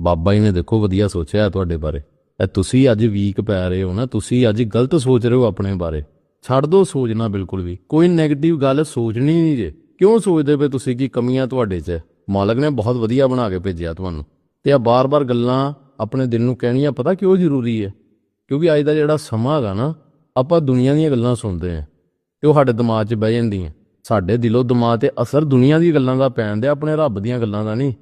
ਬਾਬਾ ਜੀ ਨੇ ਦੇਖੋ ਵਧੀਆ ਸੋਚਿਆ ਤੁਹਾਡੇ ਬਾਰੇ। ਇਹ ਤੁਸੀਂ ਅੱਜ ਵੀਕ ਪੈ ਰਹੇ ਹੋ ਨਾ, ਤੁਸੀਂ ਅੱਜ ਗਲਤ ਸੋਚ ਰਹੇ ਹੋ ਆਪਣੇ ਬਾਰੇ। ਛੱਡ ਦਿਓ ਸੋਚਣਾ ਬਿਲਕੁਲ ਵੀ। ਕੋਈ 네ਗੇਟਿਵ ਗੱਲ ਸੋਚਣੀ ਨਹੀਂ ਜੇ। ਕਿਉਂ ਸੋਚਦੇ ਪਏ ਤੁਸੀਂ ਕਿ ਕਮੀਆਂ ਤੁਹਾਡੇ 'ਚ ਹੈ? ਮਾਲਕ ਨੇ ਬਹੁਤ ਵਧੀਆ ਬਣਾ ਕੇ ਭੇਜਿਆ ਤੁਹਾਨੂੰ। ਤੇ ਆ ਬਾਰ-ਬਾਰ ਗੱਲਾਂ ਆਪਣੇ ਦਿਲ ਨੂੰ ਕਹਿਣੀਆਂ ਪਤਾ ਕਿਉਂ ਜ਼ਰੂਰੀ ਹੈ? ਕਿਉਂਕਿ ਅੱਜ ਦਾ ਜਿਹੜਾ ਸਮਾਂ ਹੈਗਾ ਨਾ, ਆਪਾਂ ਦੁਨੀਆ ਦੀਆਂ ਗੱਲਾਂ ਸੁਣਦੇ ਆਂ ਤੇ ਉਹ ਸਾਡੇ ਦਿਮਾਗ 'ਚ ਬਹਿ ਜਾਂਦੀਆਂ। ਸਾਡੇ ਦਿਲੋਂ ਦਿਮਾਗ ਤੇ ਅਸਰ ਦੁਨੀਆ ਦੀਆਂ ਗੱਲਾਂ ਦਾ ਪੈਣ ਦੇ ਆਪਣੇ ਰੱਬ ਦੀਆਂ ਗੱਲਾਂ ਦਾ ਨਹੀਂ।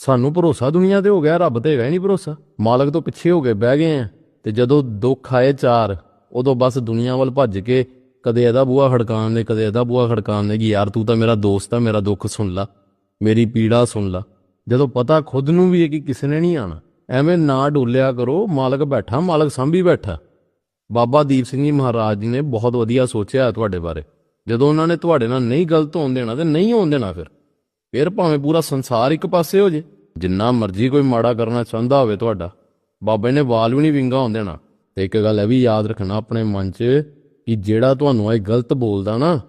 ਸਾਨੂੰ ਭਰੋਸਾ ਦੁਨੀਆ ਤੇ ਹੋ ਗਿਆ, ਰੱਬ ਤੇ ਹੈਗਾ ਨਹੀਂ ਭਰੋਸਾ। ਮਾਲਕ ਤੋਂ ਪਿੱਛੇ ਹੋ ਕੇ ਬਹਿ ਗਏ ਆ ਤੇ ਜਦੋਂ ਦੁੱਖ ਆਏ ਚਾਰ, ਉਦੋਂ ਬਸ ਦੁਨੀਆ ਵੱਲ ਭੱਜ ਕੇ ਕਦੇ ਇਹਦਾ ਬੂਹਾ ਖੜਕਾਉਣ ਦੇ, ਕਦੇ ਇਹਦਾ ਬੂਹਾ ਖੜਕਾਉਣ ਦੇ ਕਿ ਯਾਰ ਤੂੰ ਤਾਂ ਮੇਰਾ ਦੋਸਤ ਆ, ਮੇਰਾ ਦੁੱਖ ਸੁਣ ਲਾ, ਮੇਰੀ ਪੀੜਾ ਸੁਣ ਲਾ। ਜਦੋਂ ਪਤਾ ਖੁਦ ਨੂੰ ਵੀ ਹੈ ਕਿ ਕਿਸੇ ਨੇ ਨਹੀਂ ਆਣਾ ਐਵੇਂ ਨਾ ਡੋਲਿਆ ਕਰੋ, ਮਾਲਕ ਬੈਠਾ, ਮਾਲਕ ਸੰਭੀ ਬੈਠਾ। ਬਾਬਾ ਦੀਪ ਸਿੰਘ ਜੀ ਮਹਾਰਾਜ ਜੀ ਨੇ ਬਹੁਤ ਵਧੀਆ ਸੋਚਿਆ ਤੁਹਾਡੇ ਬਾਰੇ। ਜਦੋਂ ਉਹਨਾਂ ਨੇ ਤੁਹਾਡੇ ਨਾਲ ਨਹੀਂ ਗਲਤ ਹੋਣ ਦੇਣਾ ਤੇ ਨਹੀਂ ਹੋਣ ਦੇਣਾ ਫਿਰ। ਫਿਰ ਭਾਵੇਂ ਪੂਰਾ ਸੰਸਾਰ ਇੱਕ ਪਾਸੇ ਹੋ ਜੇ। ਜਿੰਨਾ ਮਰਜ਼ੀ ਕੋਈ ਮਾੜਾ ਕਰਨਾ ਚਾਹੁੰਦਾ ਹੋਵੇ ਤੁਹਾਡਾ। ਬਾਬੇ ਨੇ ਵਾਲ ਵੀ ਨਹੀਂ ਵਿੰਗਾ ਹੋਣ ਦੇਣਾ। ਤੇ ਇੱਕ ਗੱਲ ਇਹ ਵੀ ਯਾਦ ਰੱਖਣਾ ਆਪਣੇ ਮਨ 'ਚ ਕਿ ਜਿਹੜਾ ਤੁਹਾਨੂੰ ਇਹ ਗਲਤ ਬੋਲਦਾ ਨਾ,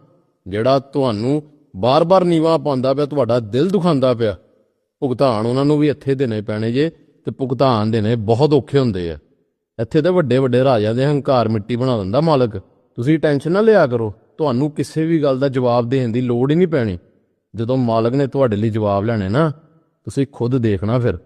ਜਿਹੜਾ ਤੁਹਾਨੂੰ ਬਾਰ-ਬਾਰ ਨੀਵਾ ਪਾਉਂਦਾ ਪਿਆ, ਤੁਹਾਡਾ ਦਿਲ ਦੁਖਾਉਂਦਾ ਪਿਆ। ਭੁਗਤਾਨ ਉਹਨਾਂ ਨੂੰ ਵੀ ਇੱਥੇ ਦੇਣੇ ਪੈਣੇ ਜੇ, ਤੇ ਭੁਗਤਾਨ ਦੇਣੇ ਬਹੁਤ ਔਖੇ ਹੁੰਦੇ ਆ। ਇੱਥੇ ਤਾਂ ਵੱਡੇ ਵੱਡੇ ਰਾਜਿਆਂ ਦੇ ਹੰਕਾਰ ਮਿੱਟੀ ਬਣਾ ਦਿੰਦਾ ਮਾਲਕ। ਤੁਸੀਂ ਟੈਨਸ਼ਨ ਨਾ ਲਿਆ ਕਰੋ। ਤੁਹਾਨੂੰ ਕਿਸੇ ਵੀ ਗੱਲ ਦਾ ਜਵਾਬ ਦੇਣ ਦੀ ਲੋੜ ਹੀ ਨਹੀਂ ਪੈਣੀ। ਜਦੋਂ ਮਾਲਕ ਨੇ ਤੁਹਾਡੇ ਲਈ ਜਵਾਬ ਲੈਣੇ ਨਾ ਤੁਸੀਂ ਖੁਦ ਦੇਖਣਾ ਫਿਰ।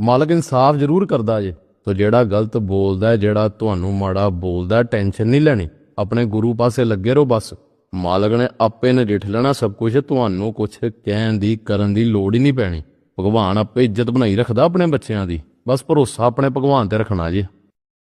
ਮਾਲਕ ਇਨਸਾਫ ਜ਼ਰੂਰ ਕਰਦਾ ਜੇ ਤੋ ਜਿਹੜਾ ਗਲਤ ਬੋਲਦਾ ਹੈ, ਜਿਹੜਾ ਤੁਹਾਨੂੰ ਮਾੜਾ ਬੋਲਦਾ ਟੈਨਸ਼ਨ ਨਹੀਂ ਲੈਣੀ। ਆਪਣੇ ਗੁਰੂ ਪਾਸੇ ਲੱਗੇ ਰਹੋ ਬਸ। ਮਾਲਕ ਨੇ ਆਪੇ ਨਜਿੱਠ ਲੈਣਾ ਸਭ ਕੁਝ ਤੁਹਾਨੂੰ ਕੁਝ ਕਹਿਣ ਦੀ ਕਰਨ ਦੀ ਲੋੜ ਹੀ ਨਹੀਂ ਪੈਣੀ। ਭਗਵਾਨ ਆਪੇ ਇੱਜ਼ਤ ਬਣਾਈ ਰੱਖਦਾ ਆਪਣੇ ਬੱਚਿਆਂ ਦੀ। ਬਸ ਭਰੋਸਾ ਆਪਣੇ ਭਗਵਾਨ ਤੇ ਰੱਖਣਾ ਜੀ।